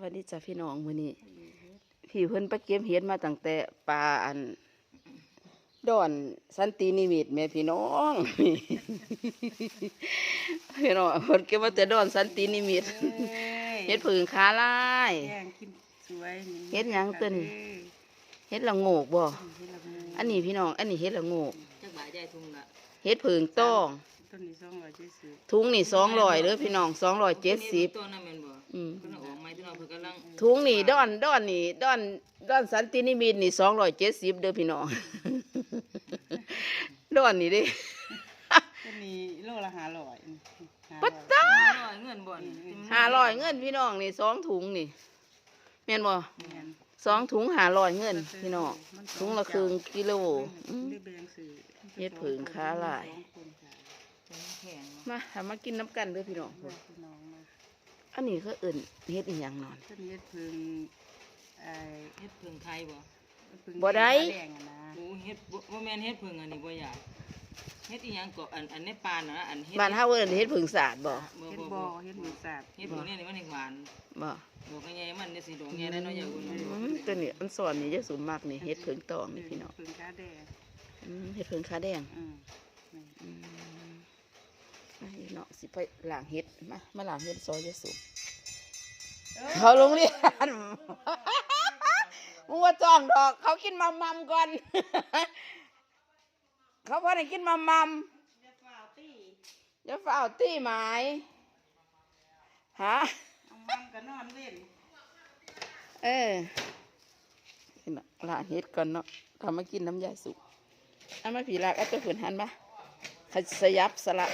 วัสดีจ้ะพี่น้องมื้อนี้พี่เพิ่นไปเก็บเห็ดมาตั้งแต่ปลาอันดอนสันตินิมิตแม่พี่น้องพี่น้องเพิ่นเก็บมาแต่ดอนสันตินิมิตเฮ็ดผึ่งขาลายแกงกินสวยนี่เฮ็ดหยังตัวนี้เฮ็ดละโงกบ่เฮ็ดละงูอันนี้พี่น้อง อันนี้เฮ็ดละโงกจักบาทยายทุ่งละเฮ็ดผึ่งต้อง ต้นนี้สองร้อยเจ็ดสิบถุงนี่200เด้อพี่น้อง270ตัวนั้นแม่นบ่อืมเพิ่นเอาออกไม้ที่เราเพิ่นกำลังถุงนี่ดอนดอนนี่ดอนดอนสันตินิมิตนี่สองร้อยเจ็ดสิบเด้อพี่น้องดอนนี่เดิต้นนี้โลละห้าร้อยปัตตาร้อยเงินบ่นี่ห้าร้อยเงินพี่น้องนี่สองถุงนี่แม่นบ่แม่นสองถุงห้าร้อยเงิน พี่น้องถุงละครึ่งกิโลอืม ได้แบ่งซื้อเฮ็ดผึ่งขาลาย สองคนค่ะแข็ งมาหามากินน้ำกันเด้อพี่น้องเพื่อนพี่น้องมาอันนี้เขาเอิ่นเฮ็ดอีหยังนอน ต้นเฮ็ดผึ่งไอ้เฮ็ดผึ่งไทยบ่ผึ่งบ่ได้แดงอะนะโอ้เฮ็ดบ่บ่แม่นเฮ็ดผึ่งอันนี้บ่อยากเฮ็ดอีหยังก็อันอันในปานน่ะอันเฮ็ดบ้านเฮาเอิ้นเฮ็ดผึ่งสาดบ่บ่เฮ็ดบ่บ่บ่เฮ็ดหมูสับเฮ็ดผึ่งเนี่ยนี่มันแห่งหวานบ่ดอกใหญ่ๆมันจะสิดอกใหญ่ได้เนาะอย่าอุ่นอืมตัวนี้อันสอนนี่จะสูงมากนี่เฮ็ดผึ่งตองนี่พี่น้องผึ่งขาแดงอืมเฮ็ดผึ่งขาแดงอืมนี่อืม มาอีกเนาะสิไปล้างเฮ็ดมามาล้างเฮ็ดซอยยะสุเขาโรงเรียนมึงว่าจ้องดอก เขากินมัมมัมก่อน เขาพอได้กินมัมมัมจะฝ่าตี้หมายฮะเอามันก็นอนเว้นเออนี่เนาะล้างเฮ็ดก่อนเนาะทำมากินน้ำยาสุกเอามาผีลากเอาตัวผืนหันมา ขสยับสละ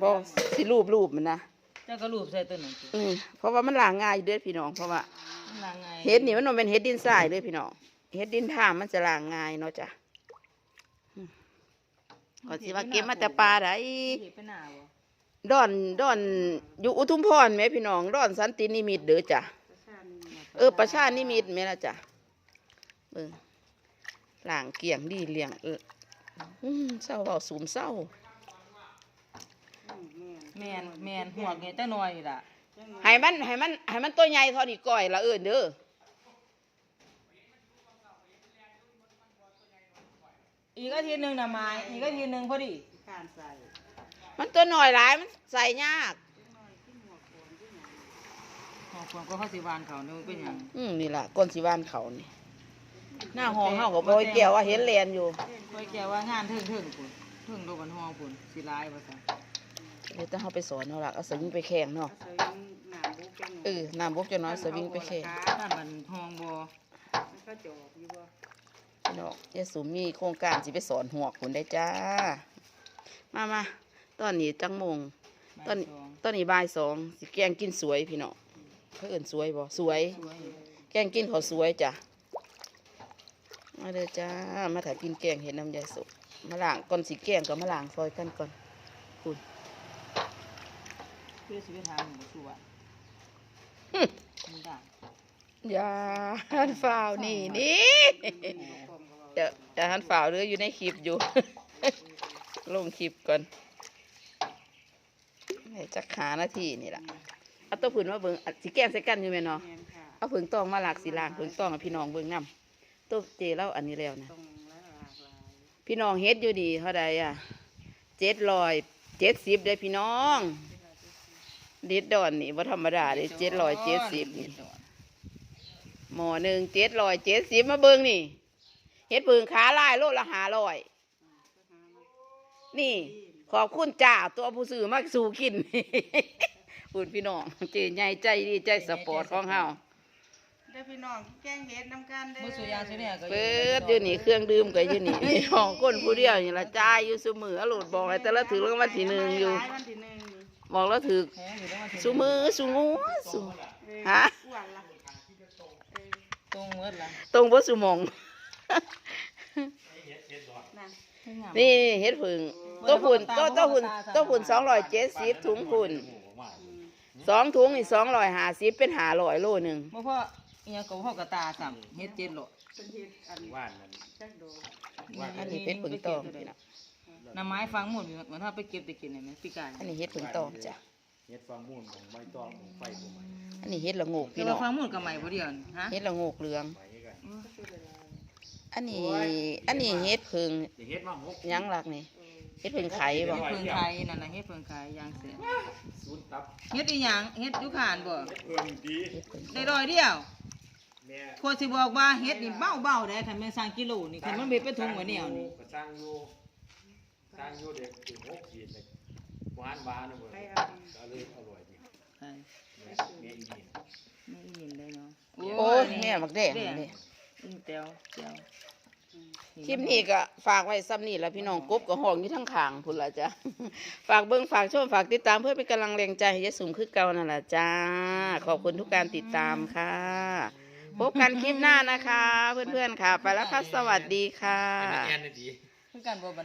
บอสิรูปรูปมันนะเจ้าก็รูปใส่ตัวนั้นสิอืมเพราะว่ามันล้างง่ายอยู่เด้อพี่น้องเพราะว่ามันลางไงเฮ็ดนี่มันบ่เป็นเฮ็ดดินทรายเด้อพี่น้องเฮ็ดดินท่ามมันจะล้างง่ายเนาะจ้ะอืมก่อนสิว่าเก็บมาแต่ปลาได้เฮ็ดไปหน้าบ่ดอนดอนอยู่อุทุมพรแหม่พี่น้องดอนสันตินิมิตเด้อจ้ะประชานี่เออประชานิมิตแม่ละจ้ะเบิ่งล้างเกลี่ยงดีเลี้ยง เศร้าเว้าสูมเศร้าแมนแมนหัวเนี่ยจักหน่อยล่ะหวะให้มันให้มันให้มันตัวใหญ่เท่านี้ก้อยละเอิ้นเด้ออีกอาทิตย์หนึงนะไม้อีกอาทิตย์หนึงพอดีการใส่มันตัวหน้อยหลายมันใส่ยากหอกความก็เขาสิวานเขาเนี่ยมันเป็นยังอืมนี่ล่ะก้นสิบ้านเขานี่ หน้าห้องเฮาก็บ่ให้แก้วว่าเห็นแลนอยู่ไว้แกว่างานถึงถึงพุ่นถึงโดบันห้องพุ่นสิหลายว่าซั่นเดี๋ยวต้องเฮาไปสอนเฮาล่ะเอาสวิงไปแข่งเนาะเอาใส่หนามบุกจังเออน้ำบกจะน้อยสวิงไปแข่งบ้านบันห้องบ่มันก็จอกอยู่บ่พี่น้องยายสุมมีโครงการสิไปสอนหัวคุณได้จ้า มามาตอนนี้จังโมงตอนนี้บ่ายสองตอนนี้บ่ายสองสิแกงกินสวยพี่น้องเขาเอิ่นสวยบ่สวยสวย แกงกินเขาวสวยจ้ะ มาเด้อจ้า มาถ่ายกินแกงเห็ดน้ำยายสุกมาล้างก่อนสิแกงก็มาล้างซอยกันก่อนคุณเพื่อสิไปถามหมู่สู่ว่ามันได้อย่าหันฝ่าวนี่นี่เดี๋ยวเดี๋ยวหันฝ่าวเรืออยู่ในคลิปอยู่ ลงคลิปก่อนให้จักหานาทีนี่ล่ะเอาตัวผืนมาเบิ่งอัดสิแกงใส่กันอยู่ไหมเนาะแม่นค่ะเอาผึ่งตองมาหลากสีลางผึ่งตองให้พี่น้องเบิ่งนำ ตัวเจเล่าอันนี้แล้วนะ ตรงและหลากหลายพี่น้องเฮ็ดอยู่ดีเท่าใดอะเจ็ดร้อยเจ็ดสิบเด้อพี่น้องเด็ดดอนนี่ว่าธรรมดาเด้เจ็ดร้อยเจ็ดสิบนี่หมอหนึ่งเจ็ดร้อยเจ็ดสิบมาเบิ่งนี่เฮ็ดผึ่งขาลายโลละห้าร้อยนี่ ขอบคุณจ้าตัวผู้ซื้อมาสู่กินคุณพี่น้องเจใหญ่ใจดีใจสปอร์ตของเฮา เด้อพี่น้องแกงเห็ดน้ำกันเด้อบ่สู่ยางสิเนี่ยก็เปิดอยู่นี่เครื่องดื่มก็อยู่นี่พี่น้องคนผู้เดียวนี่ละจ่ายอยู่ซุมืออรุดบอกให้แต่ละถือรางวัลที่หนึ่งอยู่หลายวันที่หนึ่งนี่บอกแล้วถือแพงอยู่แล้วว่าสุมือสุงูสุเออฮะอ้วนละเออตรงหมดล่ะตรงบ่สุหมอง นั่นนี่เฮ็ดผึ่งตัวผุ่นตัวตัวผุ่นตัวผุ่นสองร้อยเจ็ดสิบถุงผุ่นสองถุงนี่สองร้อยห้าสิบเป็นห้าร้อยโลหนึ่งบ่พอ อีหยังก็บ่พอกระตาซ้ำเฮ็ดเจ็ดโลเป็นเห็ดอันว่านนั้นจักโดอันนี้เป็นผึ่งตองพี่น้องน้ำไม้ฟังหมดเหมือนถ้าไปเก็บไปกินได้ไหมพี่กายอันนี้เฮ็ดผึ่งตองจ้ะเฮ็ดฟางมูลของใบตองของไฟผมอันนี้เฮ็ดละโงกแต่พี่น้ว่าองฟังหมดกับใหม่บ่เดียวนี่ฮะเฮ็ดละโงกเหลือง ไปกันอันนี้อันนี้เฮ็ดเพิงอย่าเฮ็ดมาหกหยังหลักนี่เฮ็ดเพิงไข่บ่เฮ็ดเพิ่งไข่นั่นน่ะเฮ็ดเพิ่งไข่ย่างเสร็จศูนย์ตับเฮ็ดอีหยังเฮ็ดอยู่ขานบ่เฮ็ดเพิ่มดีเฮ็ดเพิงได้ร้อยเดียวแม่ ควรสิบอกว่าเฮ็ดนี่เบาๆได้คันแม่นสร้างกิโลนี่คันมันเบ็ดไปถุงไว้แนวนี่ก็สร้างอยู่สร้างอยู่เด็กถึงหกขีดเลยหวานหวานเลยไปเอาก็เลยอร่อยดีใช่แม่แม่อีนี่ไม่ยินได้เนาะโอ้ยแม่บักแดงนี่อินเตียวเตียวคลิปนี้ก็ฝากไว้ซ้ำนี่แหละพี่น้องกบกับห้องอยู่ทั้งข้างพุ่นละจ้ะฝากเบิ่งฝากชมฝากติดตามเพื่อเป็นกำลังแรงใจให้ยายสูงคือเก่านั่นล่ะจ้า ขอบคุณทุกการติดตามค่ะ พบกันคลิปหน้านะคะ เพื่อนๆค่ะ ไปแล้วค่ะ สวัสดีค่ะ แอนน่ะดี คือกันบ่บัน